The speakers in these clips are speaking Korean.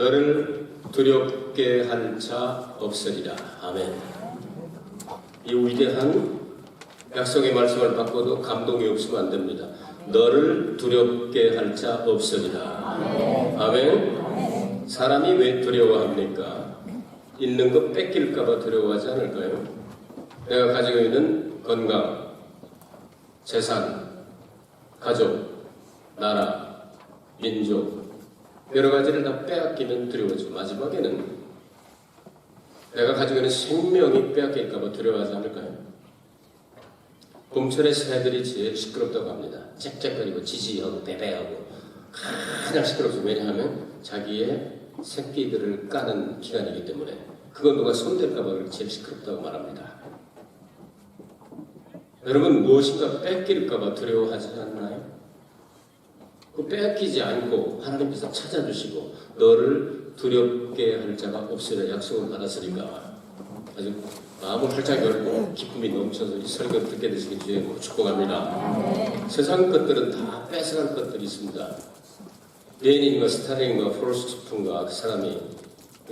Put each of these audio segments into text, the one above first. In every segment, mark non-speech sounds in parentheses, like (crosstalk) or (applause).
너를 두렵게 할자 없으리라. 아멘. 이 위대한 약속의 말씀을 받고도 감동이 없으면 안 됩니다. 너를 두렵게 할 자 없으리라. 아멘. 사람이 왜 두려워합니까? 있는 것 뺏길까봐 두려워하지 않을까요? 내가 가지고 있는 건강, 재산, 가족, 나라, 민족, 여러 가지를 다 빼앗기면 두려워지고 마지막에는 내가 가지고 있는 생명이 빼앗길까봐 두려워하지 않을까요? 봄철에 새들이 제일 시끄럽다고 합니다. 짹짹거리고 지지하고 베베하고 가장 시끄럽죠. 왜냐하면 자기의 새끼들을 까는 기간이기 때문에 그건 누가 손댈까봐 제일 시끄럽다고 말합니다. 여러분 무엇인가 뺏길까봐 두려워하지 않나요? 그 빼앗기지 않고 하나님께서 찾아주시고 너를 두렵게 할 자가 없으려 약속을 받았으니까 아주 마음을 활짝 열고 기쁨이 넘쳐서 이 설교 듣게 되시길 주의 축복합니다. 세상 것들은 다 뺏어갈 것들이 있습니다. 레닌과 스타린과 프로스트푼과 그 사람이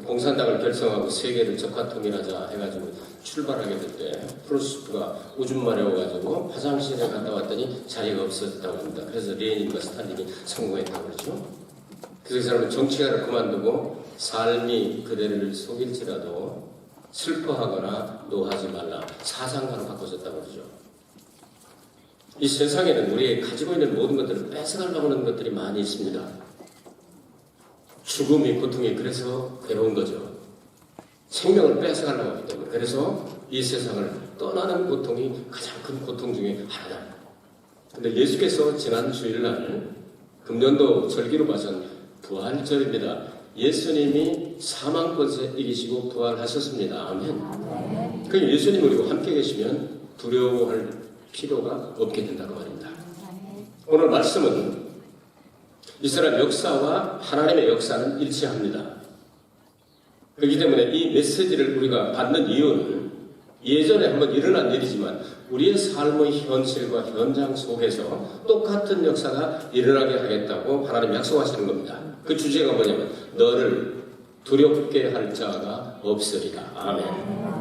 공산당을 결성하고 세계를 적화 통일하자 해가지고 출발하게 될 때 프로스트가 오줌 마려워가지고 화장실에 갔다 왔더니 자리가 없었다고 합니다. 그래서 레닌과 스탈린이 성공했다고 그러죠. 그래서 그 사람은 정치가를 그만두고 삶이 그대를 속일지라도 슬퍼하거나 노하지 말라 사상가로 바꿔줬다고 그러죠. 이 세상에는 우리 가지고 있는 모든 것들을 뺏어가려고 하는 것들이 많이 있습니다. 죽음이 고통이 그래서 괴로운 거죠. 생명을 뺏어가려고 하기 때문에 그래서 이 세상을 떠나는 고통이 가장 큰 고통 중에 하나다. 근데 예수께서 지난 주일날 금년도 절기로 봐선 부활절입니다. 예수님이 사망권세 이기시고 부활하셨습니다. 아멘. 그 예수님 우리와 함께 계시면 두려워할 필요가 없게 된다고 말입니다. 오늘 말씀은 이스라엘 역사와 하나님의 역사는 일치합니다. 그렇기 때문에 이 메시지를 우리가 받는 이유는 예전에 한번 일어난 일이지만 우리의 삶의 현실과 현장 속에서 똑같은 역사가 일어나게 하겠다고 하나님 약속하시는 겁니다. 그 주제가 뭐냐면 너를 두렵게 할 자가 없으리라. 아멘.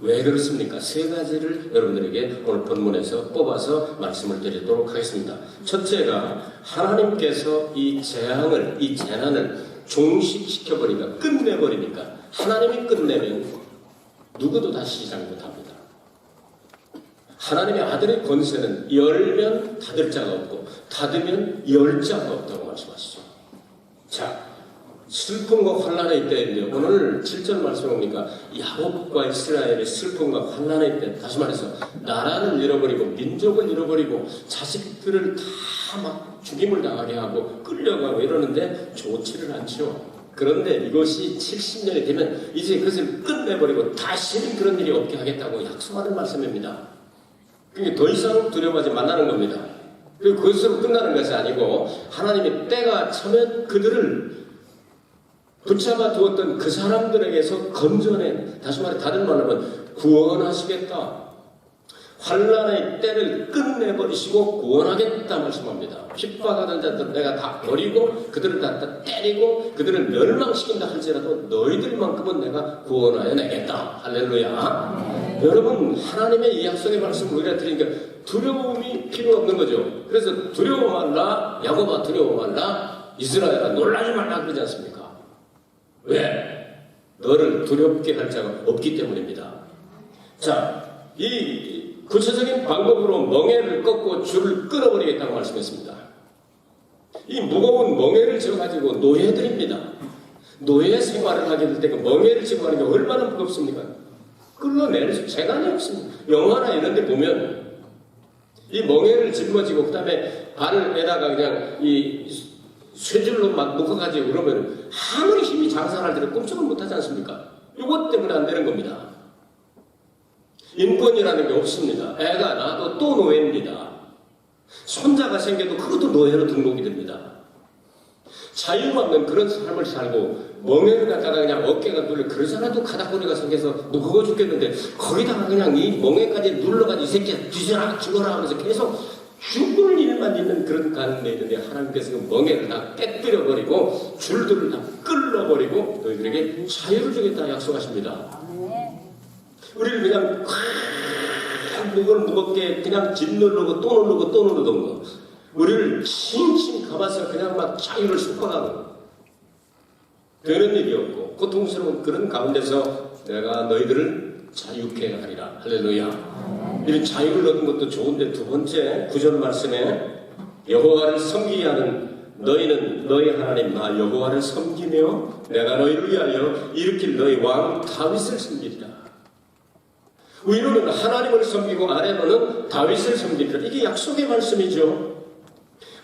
왜 그렇습니까? 세 가지를 여러분들에게 오늘 본문에서 뽑아서 말씀을 드리도록 하겠습니다. 첫째가 하나님께서 이 재앙을, 이 재난을 종식시켜버리니까, 끝내버리니까, 하나님이 끝내면 누구도 다시 시작 못합니다. 하나님의 아들의 권세는 열면 닫을 자가 없고, 닫으면 열 자가 없다고 말씀하시죠. 자, 슬픔과 환란의 때인데 오늘 7절 말씀에 보니까 야곱과 이스라엘의 슬픔과 환란의 때 다시 말해서 나라를 잃어버리고 민족을 잃어버리고 자식들을 다 막 죽임을 당하게 하고 끌려가고 이러는데 좋지를 않죠. 그런데 이것이 70년이 되면 이제 그것을 끝내버리고 다시는 그런 일이 없게 하겠다고 약속하는 말씀입니다. 그게 더 이상 두려워하지 말라는 겁니다. 그리고 그것으로 끝나는 것이 아니고 하나님의 때가 차면 그들을 붙잡아 두었던 그 사람들에게서 건져낸 다시 말해 다른 말로 하면 구원하시겠다. 환란의 때를 끝내버리시고 구원하겠다 말씀합니다. 핍박하던 자들 내가 다 버리고 그들을 다, 다 때리고 그들을 멸망시킨다 할지라도 너희들만큼은 내가 구원하여 내겠다. 할렐루야. 여러분 하나님의 이 약속의 말씀을 우리가 드리니까 두려움이 필요 없는 거죠. 그래서 두려워 말라 야곱아 두려워 말라 이스라엘아 놀라지 말라 그러지 않습니까? 왜? 너를 두렵게 할 자가 없기 때문입니다. 자, 이 구체적인 방법으로 멍해를 꺾고 줄을 끊어버리겠다고 말씀했습니다. 이 무거운 멍해를 져가지고 노예들입니다. 노예 생활을 하게 될 때 그 멍해를 지고 하는 게 얼마나 무겁습니까? 끌어낼 재간이 없습니다. 영화나 이런 데 보면 이 멍해를 짊어지고 그 다음에 발에다가 그냥 이 쇠줄로 막 묶어가지고 그러면 아무리 힘이 장사할 때도 꼼짝을 못하지 않습니까? 이것 때문에 안 되는 겁니다. 인권이라는 게 없습니다. 애가 나도 또 노예입니다. 손자가 생겨도 그것도 노예로 등록이 됩니다. 자유없는 그런 삶을 살고 멍해를 갖다가 그냥 어깨가 눌려 그러잖아도 가닥거리가 생겨서 무거워 죽겠는데 거기다가 그냥 이 멍해까지 눌러가지고 이 새끼야 뒤져라 죽어라 하면서 계속 죽을 멍에만 있는 그런 있는데 하나님께서 그 멍에를 다 깨뜨려 버리고 줄들을 다 끌어 버리고 너희들에게 자유를 주겠다 약속하십니다. 우리를 그냥 콱 목을 무겁게 그냥 짓 누르고 또 누르고 또 누르던 거. 우리를 칭칭 감아서 그냥 막 자유를 거 되는 일이 없고 고통스러운 그런 가운데서 내가 너희들을 자유케 하리라. 할렐루야 이런 자유를 얻은 것도 좋은데 두 번째 구절 말씀에 여호와를 섬기게 하는 너희는 너희 하나님 나 여호와를 섬기며 내가 너희를 위하여 일으킬 너희 왕 다윗을 섬기리라. 위로는 하나님을 섬기고 아래로는 다윗을 섬기리라. 이게 약속의 말씀이죠.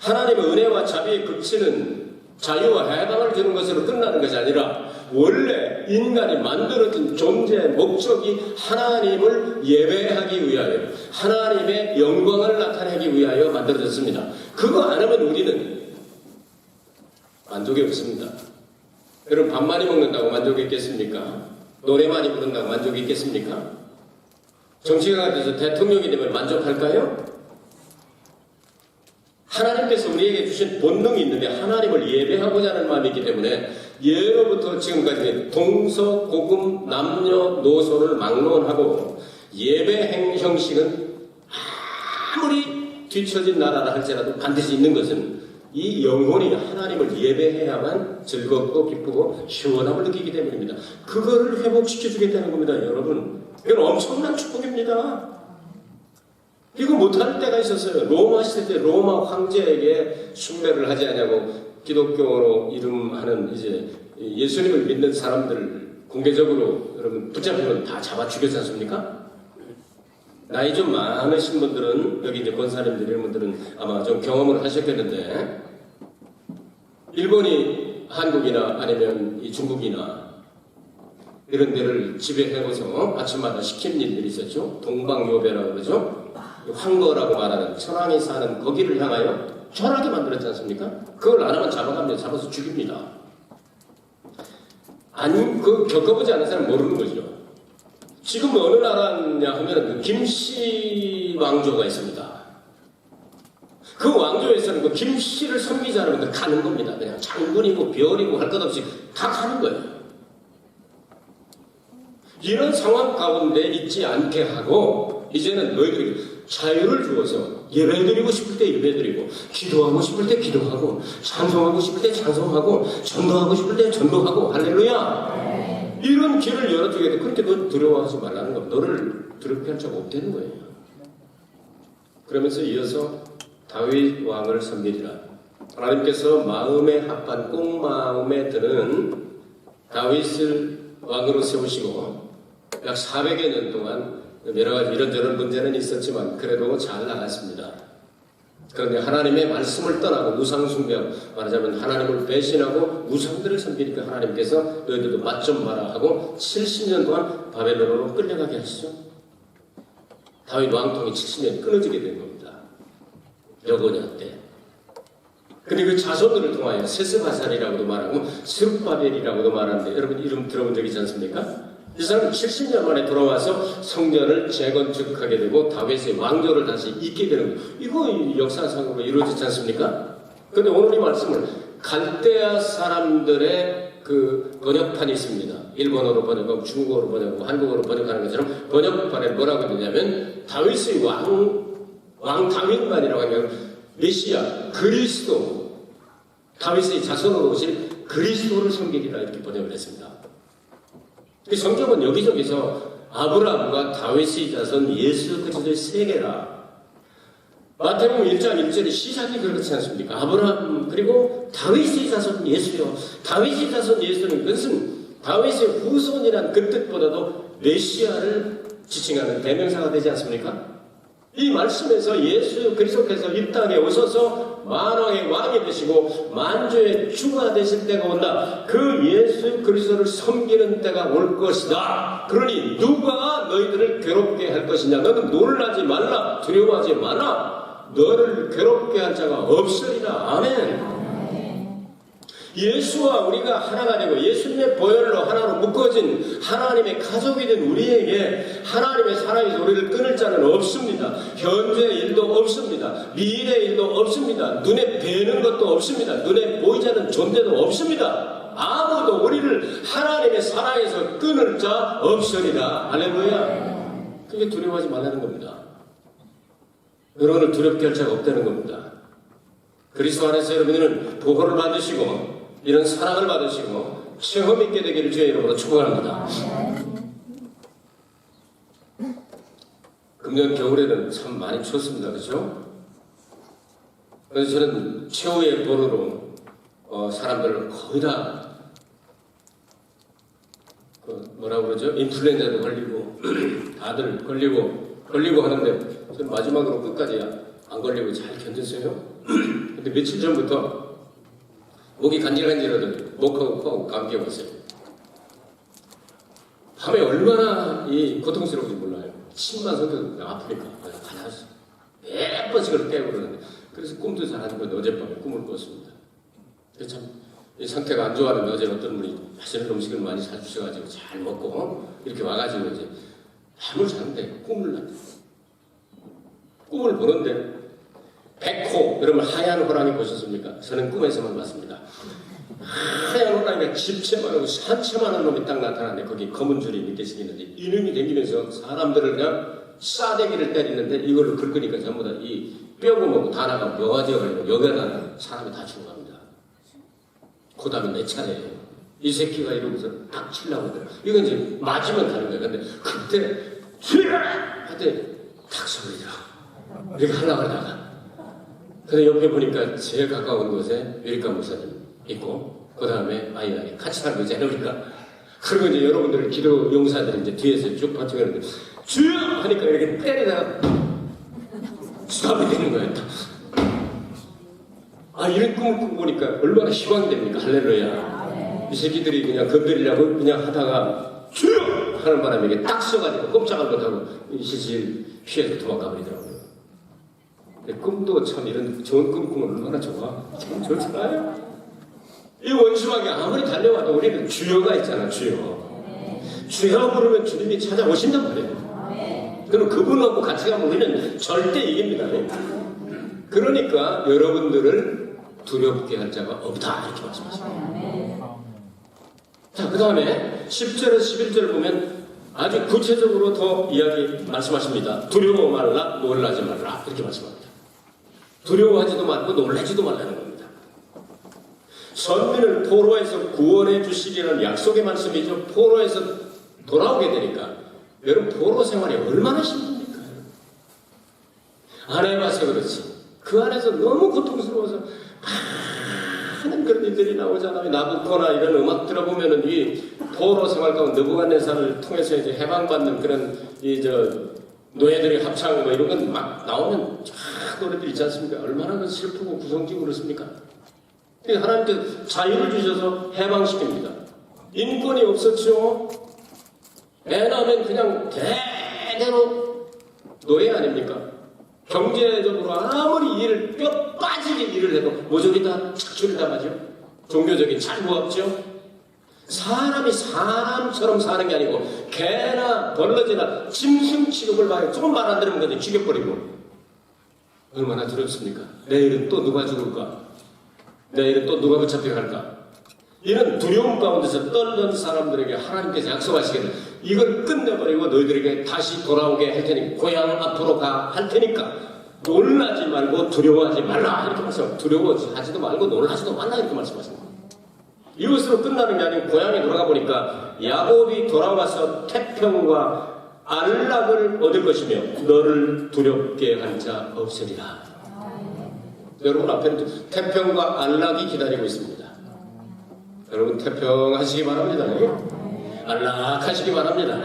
하나님의 은혜와 자비의 극치는 자유와 해방을 주는 것으로 끝나는 것이 아니라 원래 인간이 만들어진 존재의 목적이 하나님을 예배하기 위하여 하나님의 영광을 나타내기 위하여 만들어졌습니다. 그거 안 하면 우리는 만족이 없습니다. 여러분 밥 많이 먹는다고 만족이 있겠습니까? 노래 많이 부른다고 만족이 있겠습니까? 정치가 돼서 대통령이 되면 만족할까요? 하나님께서 우리에게 주신 본능이 있는데 하나님을 예배하고자 하는 마음이 있기 때문에 예로부터 지금까지 동서 고금 남녀 노소를 막론하고 예배 행 형식은 아무리 뒤처진 나라라 할지라도 반드시 있는 것은 이 영혼이 하나님을 예배해야만 즐겁고 기쁘고 시원함을 느끼기 때문입니다. 그거를 회복시켜 주겠다는 겁니다, 여러분. 이건 엄청난 축복입니다. 이거 못할 때가 있었어요. 로마 시대 때 로마 황제에게 숭배를 하지 않냐고 기독교로 이름하는 이제 예수님을 믿는 사람들을 공개적으로 여러분 붙잡히면 다 잡아 죽였지 않습니까? 나이 좀 많으신 분들은 여기 이제 권사님들 이런 분들은 아마 좀 경험을 하셨겠는데 일본이 한국이나 아니면 이 중국이나 이런 데를 지배해고서 아침마다 시킨 일들이 있었죠. 동방요배라고 그러죠. 황거라고 말하는 천황이 사는 거기를 향하여 전하게 만들었지 않습니까? 그걸 안 하면 잡아갑니다. 잡아서 죽입니다. 아니, 그 겪어보지 않은 사람 모르는 거죠. 지금 어느 나라냐 하면 그 김씨 왕조가 있습니다. 그 왕조에서는 그 김씨를 섬기지 않으면 가는 겁니다. 그냥 장군이고 별이고 할 것 없이 다 가는 거예요. 이런 상황 가운데 있지 않게 하고 이제는 너희들이 자유를 주어서 예배드리고 싶을 때 예배드리고 기도하고 싶을 때 기도하고 찬송하고 싶을 때 찬송하고 전도하고 싶을 때 전도하고 할렐루야! 이런 길을 열어주게 돼. 그렇게 너 두려워하지 말라는 겁니다. 너를 두렵게 할 자가 없다는 거예요. 그러면서 이어서 다윗 왕을 섬기리라. 하나님께서 마음에 합한 꼭 마음에 드는 다윗을 왕으로 세우시고 약 400여 년 동안 여러 가지 이런저런 문제는 있었지만 그래도 잘 나갔습니다. 그런데 하나님의 말씀을 떠나고 우상 숭배하고 말하자면 하나님을 배신하고 우상들을 섬기니까 하나님께서 너희들도 맛 좀 봐라 하고 70년 동안 바벨론으로 끌려가게 하시죠. 다윗 왕통이 70년 끊어지게 된 겁니다. 여고냐 때. 근데 그 자손들을 통하여 세스바살이라고도 말하고 스룹바벨이라고도 말하는데 여러분 이름 들어본 적 있지 않습니까? 이 사람은 70년 만에 돌아와서 성전을 재건축하게 되고 다윗의 왕조를 다시 잇게 되는 거예요. 이거 역사상으로 이루어지지 않습니까? 근데 오늘 이 말씀을 갈대아 사람들의 그 번역판이 있습니다. 일본어로 번역하고 중국어로 번역하고 한국어로 번역하는 것처럼 번역판에 뭐라고 되냐면 다윗의 왕, 왕 다윗만이라고 하면 메시아, 그리스도, 다윗의 자손으로 오신 그리스도를 섬기리라 이렇게 번역을 했습니다. 그 성경은 여기저기서 아브라함과 다윗의 자손 예수 그리스도의 세계라. 마태복음 1장 1절에 시작이 그렇지 않습니까? 아브라함 그리고 다윗의 자손 예수요. 다윗의 자손 예수는 그것은 다윗의 후손이란 그 뜻보다도 메시아를 지칭하는 대명사가 되지 않습니까? 이 말씀에서 예수 그리스도께서 이 땅에 오셔서 만왕의 왕이 되시고 만주의 주가 되실 때가 온다. 그 예수 그리스도를 섬기는 때가 올 것이다. 그러니 누가 너희들을 괴롭게 할 것이냐? 너는 놀라지 말라. 두려워하지 마라. 너를 괴롭게 할 자가 없으리라. 아멘. 예수와 우리가 하나가 되고 예수님의 보혈로 하나로 묶어진 하나님의 가족이 된 우리에게 하나님의 사랑에서 우리를 끊을 자는 없습니다. 현재 일도 없습니다. 미래 일도 없습니다. 눈에 뵈는 것도 없습니다. 눈에 보이지 않는 존재도 없습니다. 아무도 우리를 하나님의 사랑에서 끊을 자 없으리라. 할렐루야. 그게 두려워하지 말라는 겁니다. 여러분을 두렵게 할 자가 없다는 겁니다. 그리스도 안에서 여러분은 보호를 받으시고 이런 사랑을 받으시고 체험 있게 되기를 주의 이름으로 축복합니다. 금년 겨울에는 참 많이 추웠습니다. 그렇죠? 그래서 저는 최후의 보루로 어, 사람들을 거의 다 그 뭐라 그러죠? 인플루엔자도 걸리고 (clears throat) 다들 걸리고 걸리고 하는데 저는 마지막으로 끝까지 안 걸리고 잘 견뎠어요. (clears throat) 근데 며칠 전부터 목이 간질간질하더니 목하고 코하고 감기가 왔어요. 밤에 얼마나 이 고통스러운지 몰라요. 침만 섞여도 아프니까 가다서 몇 번씩을 깨고 그러는데 그래서 꿈도 잘 안 꾸는데 어젯밤에 꿈을 꿨습니다. 참이 상태가 안 좋아하는데 어제 어떤 분이 맛있는 음식을 많이 사주셔가지고 잘 먹고 이렇게 와가지고 이제 잠을 자는데 꿈을 났대. 꿈을 보는데 백호 여러분 하얀 호랑이 보셨습니까? 저는 꿈에서만 봤습니다. 하얀 호랑이가 집채만 하고 산채만 한 놈이 딱 나타나는데 거기 검은 줄이 밑에 생기는데 이놈이 댕기면서 사람들을 그냥 싸대기를 때리는데 이걸로 긁으니까 전부 다 이 뼈구멍 다 나가고 뼈가 되어가지고 여기다 사람이 다 죽어갑니다. 그 다음에 내 차례예요. 이 새끼가 이러면서 딱 치려고 하더라. 이건 이제 맞으면 가는 거야. 근데 그때 쥐라! 하더니 탁 소리더라. 이렇게 하려고 하다가 근데 옆에 보니까 제일 가까운 곳에 유리카 목사님 있고 그 다음에 아이랑 같이 살고 있잖아요 우리가 그리고 이제 여러분들 기도 용사들이 이제 뒤에서 쭉 있는데 주여! 하니까 이렇게 때리다가 수압이 되는 거예요 아 이런 꿈을 꾸고 보니까 얼마나 희망이 됩니까 할렐루야 이 새끼들이 그냥 건드리려고 그냥 하다가 주여! 하는 바람에 이게 딱 써가지고 꼼짝을 못하고 실실 피해서 도망가 버리더라고요 꿈도 참 이런 좋은 꿈 꾸면 얼마나 좋아. 참 좋잖아요. 이 원수막이 아무리 달려와도 우리는 주여가 있잖아, 주여. 주여 부르면 주님이 찾아오신단 말이에요. 그럼 그분하고 같이 가면 우리는 절대 이깁니다. 그러니까 여러분들을 두렵게 할 자가 없다. 이렇게 말씀하십니다. 자, 그 다음에 10절에서 11절 보면 아주 구체적으로 더 이야기 말씀하십니다. 두려워 말라, 놀라지 말라. 이렇게 말씀합니다. 두려워하지도 말고 놀라지도 말라는 겁니다. 선민을 포로에서 구원해 주시리라는 약속의 말씀이죠. 포로에서 돌아오게 되니까 여러분 포로 생활이 얼마나 힘듭니까? 안 해봐서 그렇지. 그 안에서 너무 고통스러워서 많은 그런 일들이 나오잖아요. 나부코나 이런 음악 들어보면은 이 포로 생활 가운데 느부갓네살을 통해서 이제 해방받는 그런 이 저 노예들의 합창 뭐 이런 건 막 나오면 쫙 노래들 있지 않습니까? 얼마나 그 슬프고 구성지고 그렇습니까? 하나님께서 자유를 주셔서 해방시킵니다. 인권이 없었죠. 애 낳으면 그냥 대대로 노예 아닙니까? 경제적으로 아무리 일을 뼈 빠지게 일을 해도 모조리 다 착취를 당하죠. 종교적인 잘못 없죠. 사람이 사람처럼 사는 게 아니고 개나 벌러지나 짐승 취급을 받아 조금 말 안 들으면 그냥 죽여버리고 얼마나 두렵습니까? 내일은 또 누가 죽을까? 내일은 또 누가 붙잡혀갈까? 이런 두려움 가운데서 떨던 사람들에게 하나님께서 약속하시기를 이걸 끝내버리고 너희들에게 다시 돌아오게 할 테니 고향 앞으로 가 할 테니까 놀라지 말고 두려워하지 말라 이렇게 말씀 두려워하지도 말고 놀라지도 말라 이렇게 말씀하십니다. 이것으로 끝나는 게 아니고 고향에 돌아가 보니까 야곱이 돌아와서 태평과 안락을 얻을 것이며 너를 두렵게 할자 없으리라. 여러분 앞에는 태평과 안락이 기다리고 있습니다. 여러분 태평하시기 바랍니다. 안락하시기 바랍니다.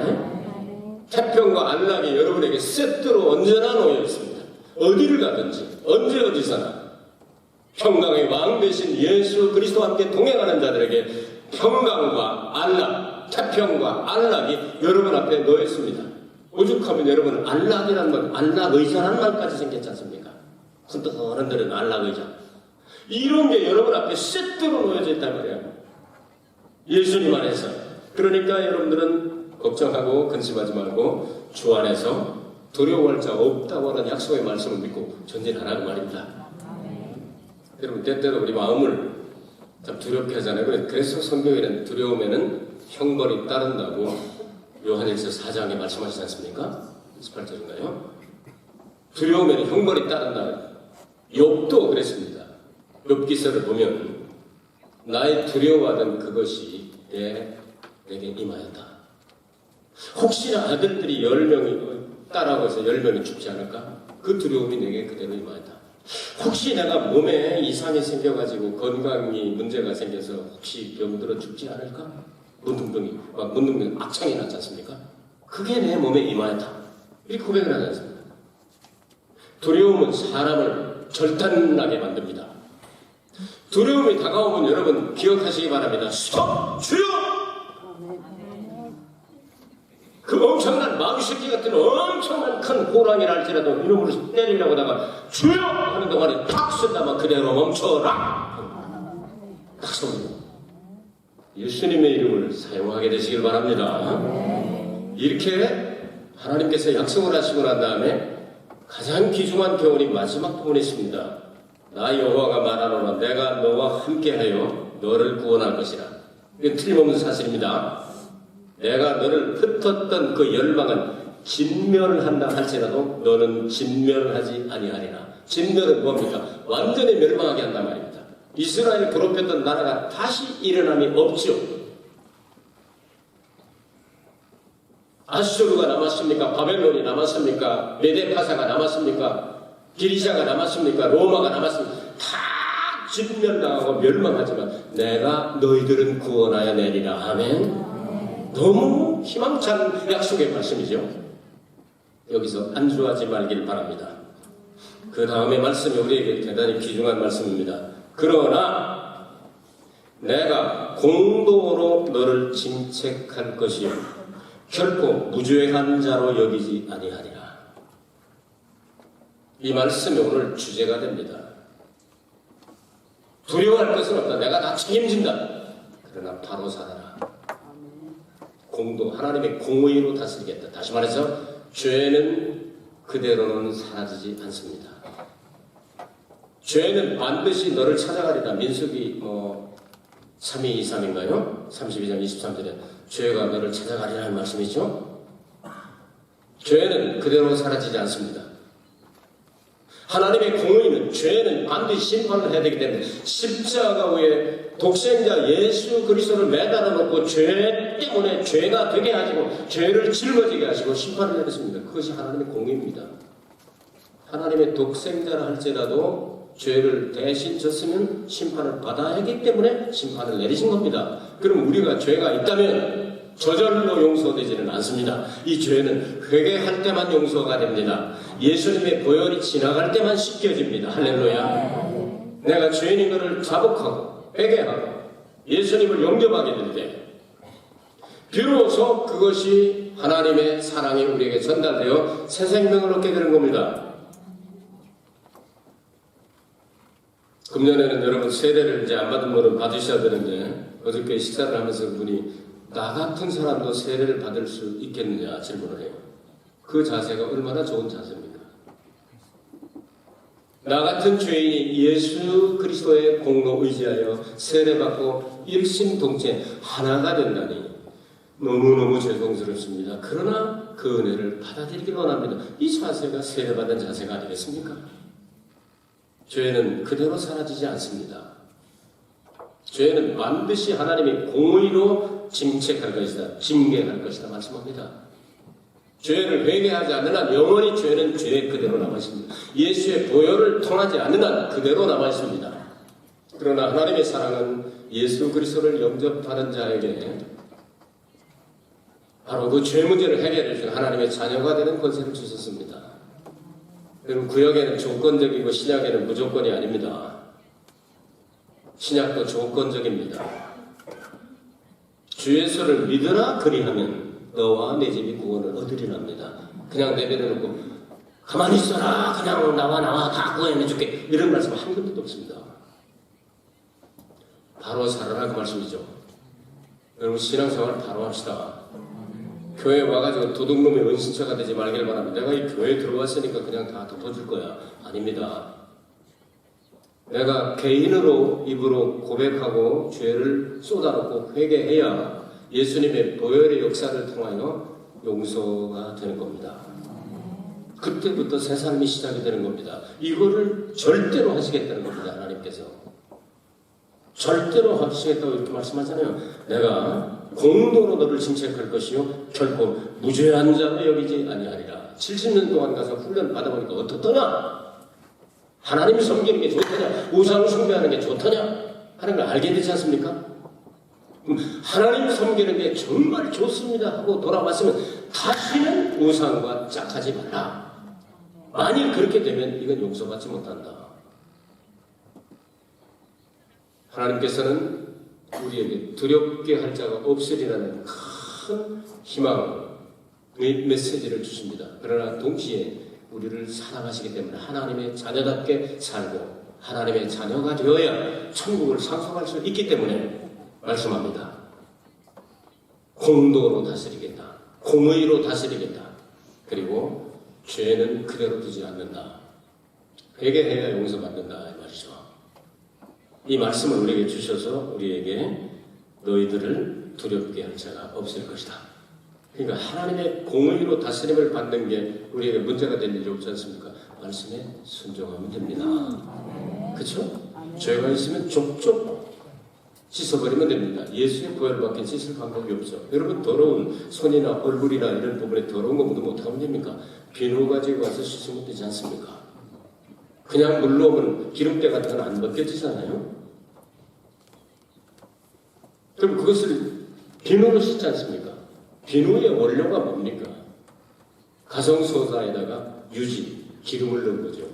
태평과 안락이 여러분에게 세트로 언제나 놓여 있습니다. 어디를 가든지 언제 어디서나 평강의 왕 되신 예수 그리스도와 함께 동행하는 자들에게 평강과 안락, 태평과 안락이 여러분 앞에 놓여 있습니다. 오죽하면 여러분 안락이라는 말, 안락 의자라는 말까지 생겼지 않습니까? 흔들흔들은 안락 의자. 이런 게 여러분 앞에 세트로 놓여져 있단 말이야. 예수님 안에서. 그러니까 여러분들은 걱정하고 근심하지 말고 주 안에서 두려워할 자 없다고 하는 약속의 말씀을 믿고 전진하라고 말입니다. 여러분 때때로 우리 마음을 참 두렵게 하잖아요. 그래- 그래서 성경에는 두려움에는 형벌이 따른다고 요한일서 4장에 말씀하시지 않습니까? 18절인가요? 두려움에는 형벌이 따른다. 욥도 그랬습니다. 욥기서를 보면 나의 두려워하던 그것이 내, 내게 임하였다. 혹시나 아들들이 열 명이 딸하고 해서 열 명이 죽지 않을까? 그 두려움이 내게 그대로 임하였다. 혹시 내가 몸에 이상이 생겨가지고 건강이 문제가 생겨서 혹시 병들어 죽지 않을까? 문둥병이 막 문둥병 악창이 났지 않습니까? 그게 내 몸에 임하였다. 이렇게 고백을 하지 않습니까? 두려움은 사람을 절단나게 만듭니다. 두려움이 다가오면 여러분 기억하시기 바랍니다. 스톱! 주여! 그 엄청난 마귀새끼 같은 엄청난 큰 호랑이라 할지라도 이놈으로 때리려고 하다가 주여! 하는 동안에 탁 쓴다면 그대로 멈춰라! 딱 쏩니다. 예수님의 이름을 사용하게 되시길 바랍니다. 이렇게 하나님께서 약속을 하시고 난 다음에 가장 귀중한 교훈이 마지막 부분에 있습니다. 나 여호와가 말하노라 내가 너와 함께하여 너를 구원할 것이라. 이건 틀림없는 사실입니다. 내가 너를 흩었던 그 열방은 진멸을 한다 할지라도 너는 진멸을 하지 아니하리라. 진멸은 뭡니까? 완전히 멸망하게 한단 말입니다. 이스라엘 괴롭혔던 나라가 다시 일어남이 없죠. 아수르가 남았습니까? 바벨론이 남았습니까? 메데파사가 남았습니까? 기리샤가 남았습니까? 로마가 남았습니까? 다 진멸당하고 멸망하지만 내가 너희들은 구원하여 내리라. 아멘. 너무 희망찬 약속의 말씀이죠. 여기서 안주하지 말길 바랍니다. 그 다음에 말씀이 우리에게 대단히 귀중한 말씀입니다. 그러나 내가 공동으로 너를 징책할 것이요 결코 무죄한 자로 여기지 아니하리라. 이 말씀이 오늘 주제가 됩니다. 두려워할 것은 없다. 내가 다 책임진다. 그러나 바로 살아라. 공도 하나님의 공의로 다스리겠다. 다시 말해서 죄는 그대로는 사라지지 않습니다. 죄는 반드시 너를 찾아가리라. 민수기 뭐 3위 3인가요? 32장 23절에 죄가 너를 찾아가리라는 말씀이죠. 죄는 그대로 사라지지 않습니다. 하나님의 공의는 죄는 반드시 심판을 해야 되기 때문에 십자가 위에 독생자 예수 그리스도를 매달아 놓고 죄 때문에 죄가 되게 하시고 죄를 짊어지게 하시고 심판을 내렸습니다. 그것이 하나님의 공의입니다. 하나님의 독생자라 할지라도 죄를 대신 졌으면 심판을 받아야 하기 때문에 심판을 내리신 겁니다. 그럼 우리가 죄가 있다면 저절로 용서되지는 않습니다. 이 죄는 회개할 때만 용서가 됩니다. 예수님의 보혈이 지나갈 때만 씻겨집니다. 할렐루야. 내가 죄인인 것을 자복하고 회개하고 예수님을 영접하게 될 때 비로소 그것이 하나님의 사랑이 우리에게 전달되어 새 생명을 얻게 되는 겁니다. 금년에는 여러분 세례를 이제 안 받은 분은 받으셔야 되는데 어저께 식사를 하면서 분이 나 같은 사람도 세례를 받을 수 있겠느냐 질문을 해요. 그 자세가 얼마나 좋은 자세입니까? 나 같은 죄인이 예수 그리스도의 공로 의지하여 세례받고 일심동체 하나가 된다니 너무너무 죄송스럽습니다. 그러나 그 은혜를 받아들이기 원합니다. 이 자세가 세례받은 자세가 아니겠습니까? 죄는 그대로 사라지지 않습니다. 죄는 반드시 하나님의 공의로 징책할 것이다. 징계할 것이다. 말씀합니다. 죄를 회개하지 않는 한 영원히 죄는 죄 그대로 남아 있습니다. 예수의 보혈을 통하지 않는 한 그대로 남아 있습니다. 그러나 하나님의 사랑은 예수 그리스도를 영접하는 자에게 바로 그 죄 문제를 해결해 주신 하나님의 자녀가 되는 권세를 주셨습니다. 여러분 구역에는 조건적이고 신약에는 무조건이 아닙니다. 신약도 조건적입니다. 주 예수를 믿으라 그리하면 너와 내 집이 구원을 얻으리랍니다. 그냥 내버려놓고 가만히 있어라 그냥 나와 나와 다 구원해 줄게 이런 말씀 한 군데도 없습니다. 바로 살아라 그 말씀이죠. 여러분 신앙생활 바로 합시다. 교회 와가지고 도둑놈의 은신처가 되지 말길 바랍니다. 내가 이 교회 들어왔으니까 그냥 다 덮어줄 거야. 아닙니다. 내가 개인으로 입으로 고백하고 죄를 쏟아놓고 회개해야 예수님의 보혈의 역사를 통하여 용서가 되는 겁니다. 그때부터 새 삶이 시작이 되는 겁니다. 이거를 절대로 하시겠다는 겁니다. 하나님께서. 절대로 하시겠다고 이렇게 말씀하잖아요. 내가 공도로 너를 침책할 것이요 결코 무죄한 자로 여기지 아니하리라. 70년 동안 가서 훈련 받아보니까 어떻더냐? 하나님 섬기는 게 좋더냐? 우상 숭배하는 게 좋더냐? 하는 걸 알게 되지 않습니까? 하나님 섬기는 게 정말 좋습니다 하고 돌아왔으면 다시는 우상과 짝하지 말라. 만일 그렇게 되면 이건 용서받지 못한다. 하나님께서는 우리에게 두렵게 할 자가 없으리라는 큰 희망, 메시지를 주십니다. 그러나 동시에 우리를 사랑하시기 때문에 하나님의 자녀답게 살고 하나님의 자녀가 되어야 천국을 상속할 수 있기 때문에 말씀합니다. 공도로 다스리겠다. 공의로 다스리겠다. 그리고 죄는 그대로 두지 않는다. 회개해야 용서받는다. 이 말이죠. 이 말씀을 우리에게 주셔서 우리에게 너희들을 두렵게 할 자가 없을 것이다. 그러니까 하나님의 공의로 다스림을 받는 게 우리에게 문제가 될 일이 없지 않습니까? 말씀에 순종하면 됩니다. 그렇죠? 죄가 있으면 족족 씻어버리면 됩니다. 예수의 부활밖에 씻을 방법이 없죠. 여러분 더러운 손이나 얼굴이나 이런 부분에 더러운 거 묻으면 어떡하면 됩니까? 비누 가지고 와서 씻으면 되지 않습니까? 그냥 물로 오면 기름때 같은 건 안 벗겨지잖아요. 그럼 그것을 비누로 씻지 않습니까? 비누의 원료가 뭡니까? 가성소다에다가 유지, 기름을 넣은 거죠.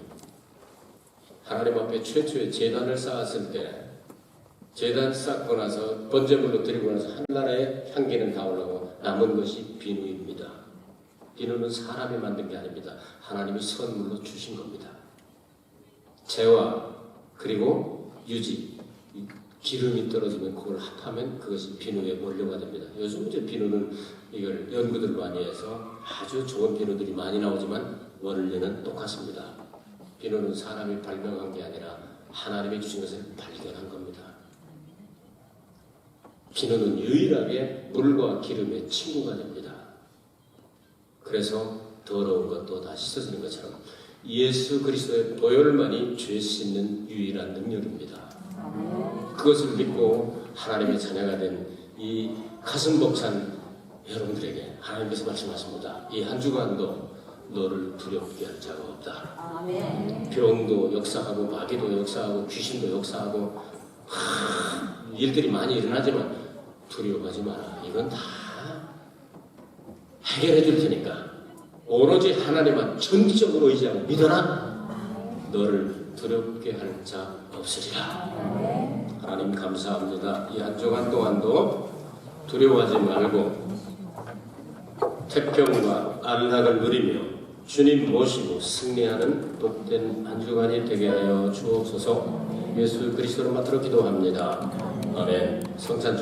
하나님 앞에 최초의 재단을 쌓았을 때 재단 쌓고 나서 번제물로 드리고 나서 한나라의 향기는 다 올라오고 남은 것이 비누입니다. 비누는 사람이 만든 게 아닙니다. 하나님이 선물로 주신 겁니다. 재와 그리고 유지 이 기름이 떨어지면 그걸 합하면 그것이 비누의 원료가 됩니다. 요즘 이제 비누는 이걸 연구들 많이 해서 아주 좋은 비누들이 많이 나오지만 원료는 똑같습니다. 비누는 사람이 발명한 게 아니라 하나님이 주신 것을 발견한 겁니다. 비누는 유일하게 물과 기름의 친구가 됩니다. 그래서 더러운 것도 다 씻어지는 것처럼 예수 그리스도의 보혈만이 죄 씻는 유일한 능력입니다. 그것을 믿고 하나님의 자녀가 된 이 가슴 벅찬 여러분들에게 하나님께서 말씀하십니다. 이 한 주간도 너를 두렵게 할 자가 없다. 병도 역사하고 마귀도 역사하고 귀신도 역사하고 하, 일들이 많이 일어나지만 두려워하지 마라. 이건 다 해결해 줄 테니까 오로지 하나님만 전적으로 의지하고 믿어라. 너를 두렵게 할 자 없으리라. 하나님 감사합니다. 이 한 주간 동안도 두려워하지 말고 태평과 안락을 누리며 주님 모시고 승리하는 복된 한 주간이 되게 하여 주옵소서 예수 그리스도로 맡들어 기도합니다. 아멘. 성찬 준